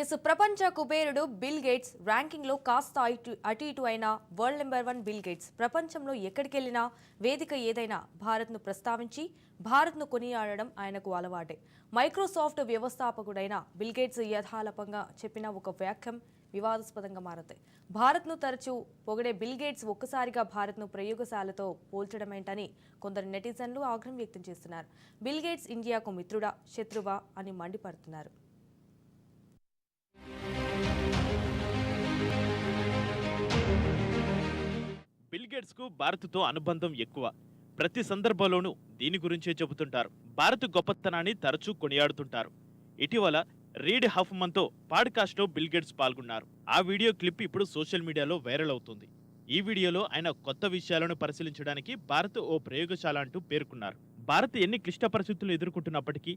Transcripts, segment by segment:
Yes ప్రపంచ కుబేరుడు bill gates ర్యాంకింగ్లో కాస్త ఇటు అటు ఇటు అయిన world number one Bill Gates ప్రపంచంలో ఎక్కడికెళ్ళినా వేదిక ఏదైనా భారత్ను ప్రస్తావించి భారత్ను కొనియాడడం ఆయనకు అలవాటే. మైక్రోసాఫ్ట్ వ్యవస్థాపకుడైన బిల్ గేట్స్ యథాలపంగా చెప్పిన ఒక వ్యాఖ్యం వివాదాస్పదంగా మారతాయి భారత్ను తరచూ పొగిడే బిల్ గేట్స్ ఒక్కసారిగా భారత్ను ప్రయోగశాలతో పోల్చడమేంటని కొందరు నెటిజన్లు ఆగ్రహం వ్యక్తం చేస్తున్నారు. బిల్ గేట్స్ ఇండియాకు మిత్రుడా శత్రువా అని మండిపడుతున్నారు. బిల్గేట్స్కు భారత్తో అనుబంధం ఎక్కువ. ప్రతి సందర్భంలోనూ దీని గురించే చెబుతుంటారు. భారత్ గొప్పతనాన్ని తరచూ కొనియాడుతుంటారు. ఇటీవల రీడ్ హఫ్మన్తో పాడ్కాస్ట్లో బిల్గేట్స్ పాల్గొన్నారు. ఆ వీడియో క్లిప్ ఇప్పుడు సోషల్ మీడియాలో వైరల్ అవుతుంది. ఈ వీడియోలో ఆయన కొత్త విషయాలను పరిశీలించడానికి భారత్ ఓ ప్రయోగశాల అంటూ పేర్కొన్నారు. భారత్ ఎన్ని క్లిష్ట పరిస్థితులు ఎదుర్కొంటున్నప్పటికీ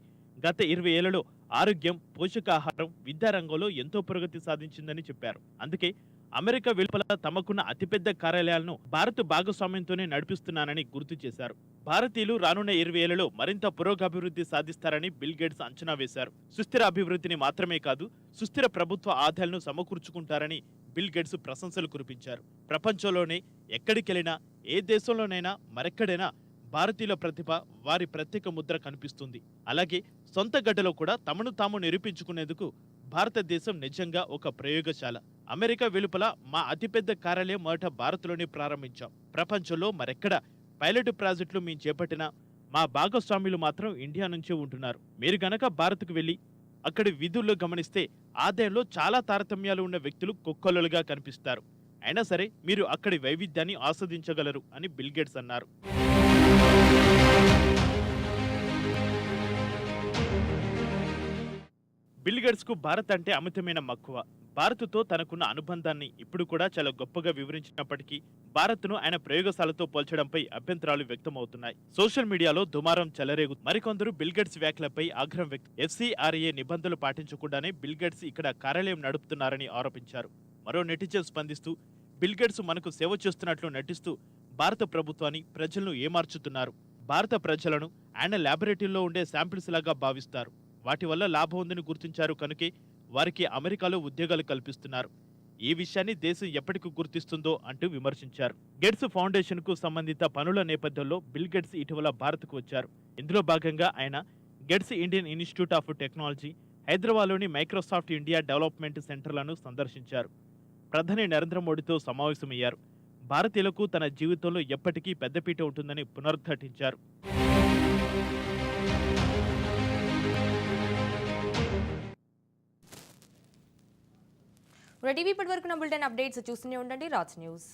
గత ఇరవై ఏళ్ళలో ఆరోగ్యం పోషకాహారం విద్యారంగంలో ఎంతో పురోగతి సాధించిందని చెప్పారు. అందుకే అమెరికా వెలుపల తమకున్న అతిపెద్ద కార్యాలయాలను భారత్ భాగస్వామ్యంతోనే నడిపిస్తున్నానని గుర్తు చేశారు. భారతీయులు రానున్న ఇరవై ఏళ్ళలో మరింత పురోగభివృద్ధి సాధిస్తారని బిల్ గేట్స్ అంచనా వేశారు. సుస్థిర అభివృద్ధిని మాత్రమే కాదు సుస్థిర ప్రభుత్వ ఆదాయాలను సమకూర్చుకుంటారని బిల్ గేట్స్ ప్రశంసలు కురిపించారు. ప్రపంచంలోనే ఎక్కడికెళ్ళినా ఏ దేశంలోనైనా మరెక్కడైనా భారతీయుల ప్రతిభ వారి ప్రత్యేక ముద్ర కనిపిస్తుంది. అలాగే సొంత గడ్డలో కూడా తమను తాము నిరూపించుకునేందుకు భారతదేశం నిజంగా ఒక ప్రయోగశాల. అమెరికా వెలుపల మా అతిపెద్ద కార్యాలయం మొదట భారత్లోనే ప్రారంభించాం. ప్రపంచంలో మరెక్కడ పైలట్ ప్రాజెక్టులు మేము చేపట్టిన మా భాగస్వాములు మాత్రం ఇండియా నుంచే ఉంటున్నారు. మీరు గనక భారత్కు వెళ్ళి అక్కడి విధుల్లో గమనిస్తే ఆదాయంలో చాలా తారతమ్యాలు ఉన్న వ్యక్తులు కుక్కలుగా కనిపిస్తారు. అయినా సరే మీరు అక్కడి వైవిధ్యాన్ని ఆస్వాదించగలరు అని బిల్గేట్స్ అన్నారు. బిల్గెట్స్కు భారత్ అంటే అమితమైన మక్కువ. భారత్తో తనకున్న అనుబంధాన్ని ఇప్పుడు కూడా చాలా గొప్పగా వివరించినప్పటికీ భారత్ను ఆయన ప్రయోగశాలతో పోల్చడంపై అభ్యంతరాలు వ్యక్తమవుతున్నాయి. సోషల్ మీడియాలో దుమారం చెలరేగు మరికొందరు బిల్గెట్స్ వ్యాఖ్యలపై ఆగ్రహం వ్యక్తం ఎఫ్సీఆర్ఏ నిబంధనలు పాటించకుండానే బిల్గెట్స్ ఇక్కడ కార్యాలయం నడుపుతున్నారని ఆరోపించారు. మరో నెటిజన్ స్పందిస్తూ బిల్గేట్స్ మనకు సేవ చేస్తున్నట్లు నటిస్తూ భారత ప్రభుత్వాన్ని ప్రజలను ఏమార్చుతున్నారు? భారత ప్రజలను ఆయన ల్యాబొరేటరీలో ఉండే శాంపిల్స్ లాగా భావిస్తారు. వాటి వల్ల లాభం ఉందని గుర్తించారు కనుకే వారికి అమెరికాలో ఉద్యోగాలు కల్పిస్తున్నారు. ఈ విషయాన్ని దేశం ఎప్పటికి గుర్తిస్తుందో అంటూ విమర్శించారు. గేట్స్ ఫౌండేషన్కు సంబంధిత పనుల నేపథ్యంలో బిల్ గేట్స్ ఇటీవల భారత్కు వచ్చారు. ఇందులో భాగంగా ఆయన Gates Indian Institute of Technology హైదరాబాద్లోని మైక్రోసాఫ్ట్ ఇండియా డెవలప్మెంట్ సెంటర్లను సందర్శించారు. ప్రధాని నరేంద్ర మోడీతో సమావేశమయ్యారు. భారతీయులకు తన జీవితంలో ఎప్పటికీ పెద్దపీట ఉంటుందని పునరుద్ఘాటించారు టీవీ ఇప్పటి వరకు నా బులెటిన్ అప్డేట్స్ చూస్తూనే ఉండండి. రాజ్ న్యూస్.